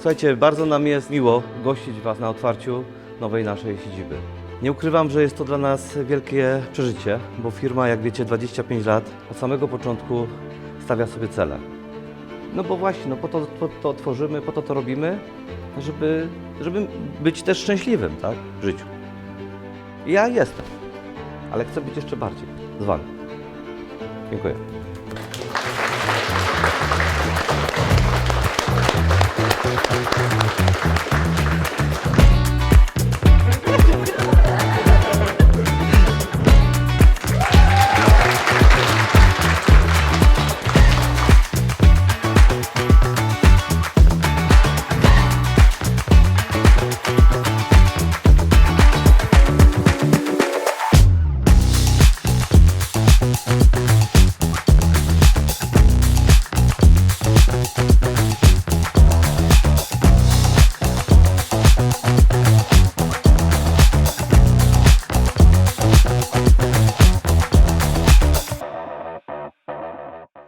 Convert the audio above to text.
Słuchajcie, bardzo nam jest miło gościć Was na otwarciu nowej naszej siedziby. Nie ukrywam, że jest to dla nas wielkie przeżycie, bo firma, jak wiecie, 25 lat od samego początku stawia sobie cele. No bo właśnie, no po to, po to tworzymy, po to to robimy, żeby, żeby być też szczęśliwym, tak, w życiu. Ja jestem, ale chcę być jeszcze bardziej z Wami. Dziękuję.